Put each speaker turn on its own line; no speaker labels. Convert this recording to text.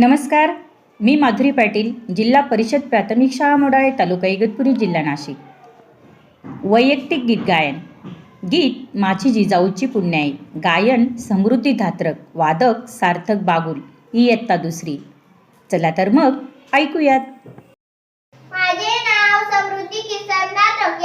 नमस्कार मी माधुरी पाटील जिल्हा परिषद प्राथमिक शाळा मोडाळे तालुका इगतपुरी जिल्हा नाशिक. वैयक्तिक गीत गायन. गीत माझी जिजाऊची पुण्याई गायन समृद्धी धात्रक वादक सार्थक बागुल इयत्ता दुसरी. चला तर मग ऐकूयात.
माझे नाव समृद्धी किसन नाटक